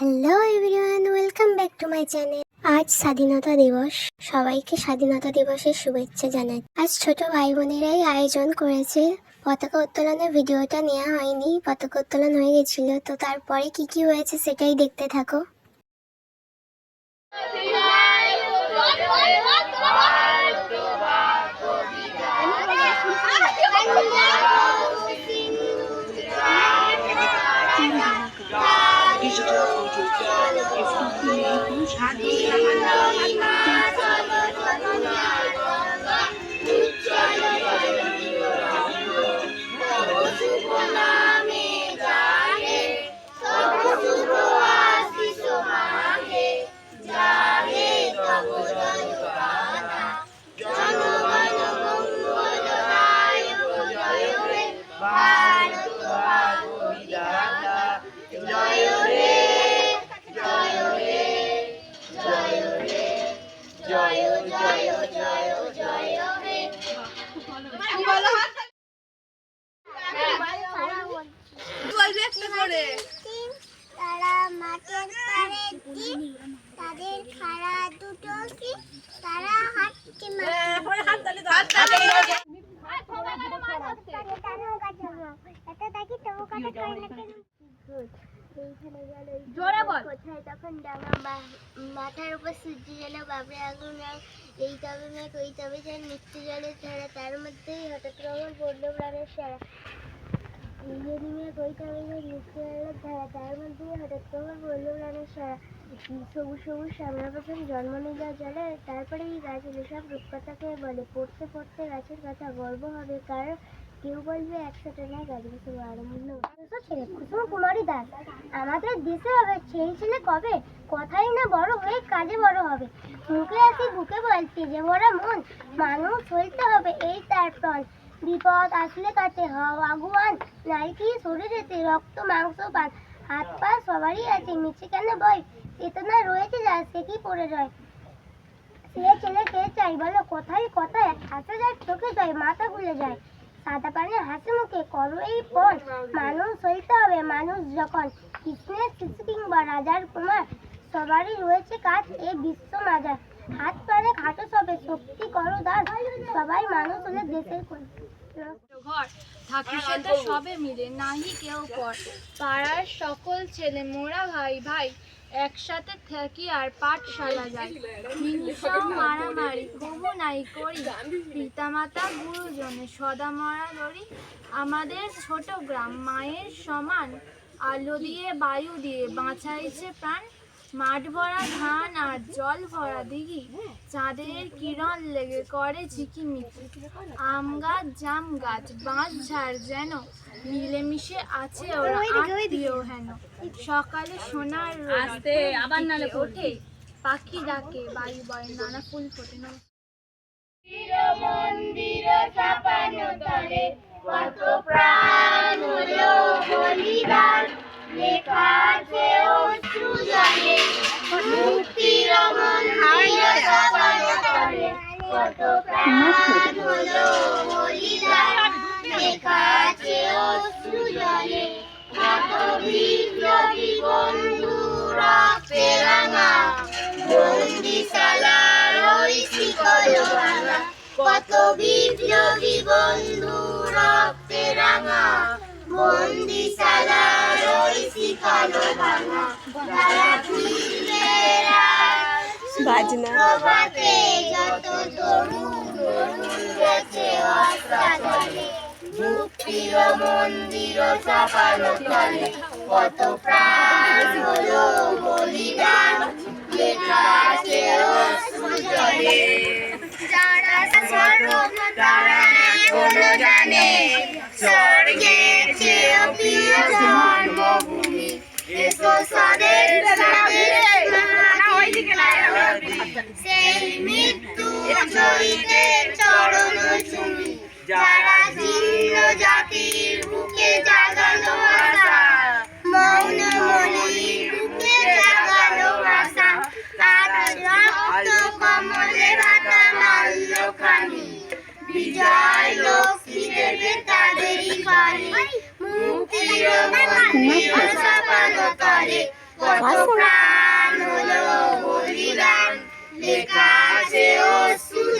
Hello everyone welcome back to my channel আজ স্বাধীনতা দিবস। সবাইকে স্বাধীনতা দিবসের শুভেচ্ছা জানাই। আজ ছোট ভাই বোনেরাই আয়োজন করেছে। পতাকা উত্তোলনের ভিডিওটা নেওয়া হয়নি। পতাকা উত্তোলন হয়ে গেছিল। তো তারপরে কি কি হয়েছে সেটাই দেখতে থাকো। हाथी তারা মাঠের পাড়ে দিন তাদের খাড়া দুটো কি তারা হাঁটতে মাথার উপর সূর্য বাবরে আগুন এই তবে মেঘ ওই তবে যার মৃত্যু জলে ছাড়া তার মধ্যেই হঠাৎ প্রাণের সারা। সবুজ সবুজ জন্ম নিল জলে তারপরে এই গাছ এলো সব রূপকথাকে বলে। পড়তে পড়তে গাছের কথা গর্ব হবে কারণ কেউ বলবে একসাথে না গাছ বসে আরম্ভ ছেলে। কুসুম কুমারী দাস, আমাদের দেশে হবে। ছেলে ছেলে কবে? কথাই না, বড় হয়ে কাজে বড় হবে। মুখে আসি, বুকে বল তেজে ভরা মন, মানুষ হইতে হবে এই তার প্রাণ। বিপদ আসলে কাছে হও আগুয়ান নারী শরীরেতে রক্ত, মাংস, পান। হাত পা সবারই আছে, মিছে কেন ভয় চেতনা রয়েছে যা, সে কি পড়ে যায় সে ছেলে কে চাই বলো, কোথায় কথায় হাসে যায়, চোখে যায়, মাথা খুলে যায়। সাদা পানে হাসি মুখে করো এই পণ মানুষ হইতে হবে, মানুষ যখন কৃষ্ণের শিশু কিংবা রাজার কুমার, সবারই রয়েছে কাজ, এ বিশ্ব মাজার। হাত পানে খাটো সবে, শক্তি করো দান। সবাই মানুষ হলে দেশের ঘর সবে মিলে, নাহি কেউ পর। পাড়ার সকল ছেলে, মোরা ভাই ভাই, একসাথে থাকি আর পাঠশালা যাই। কবু নাই করি। পিতামাতা গুরুজনে সদা মরা ধরি আমাদের ছোট গ্রাম মায়ের সমান আলো দিয়ে বায়ু দিয়ে বাঁচাইছে প্রাণ। মাঠ ভরা ধান আর জল ভরা দিঘি চাঁদের কিরণ লেগে করে ঝিকিমিকি আম গাছ জাম গাছ বাঁশ ঝাড় যেন মিলেমিশে আছে ওরা আত্মীয় হেন। সকালে সোনার আস্তে আবার নালে ওঠে পাখি ডাকে বায়ু বয় নানা ফুল ফোটে। না মন্দির চাপানো তলে কত প্রাণ হলো বলিদান লেখা আছে অশ্রু জলে মুক্তির মন্দির চাপানো তলে কত প্রাণ হলো বলিদান লেখা আছে অশ্রু জলে বিপ্লবী বন্ধু রক্তে রাঙা বন্দিশালার ওই শিকল ভাঙা তারা ফিরবে বাজনা। প্রভাতে যত তরুণ তরুণ গেছে অস্ত্রাচলে মুক্তির মন্দির চাপানো কত প্রাণ নারীদের চরণ চুমি। যারা জীর্ণ জাতির বুকে জাগানো আশা। মৌন মনির বুকে জাগানো আশা। আর রক্ত কমলে ভাতা মাল্য খানি বিজয় লক্ষ্মী দেবে তাদেরই খানি মুক্তির ছাপানো তরে কত প্রাণ হলো বলিদান। লেখা আছে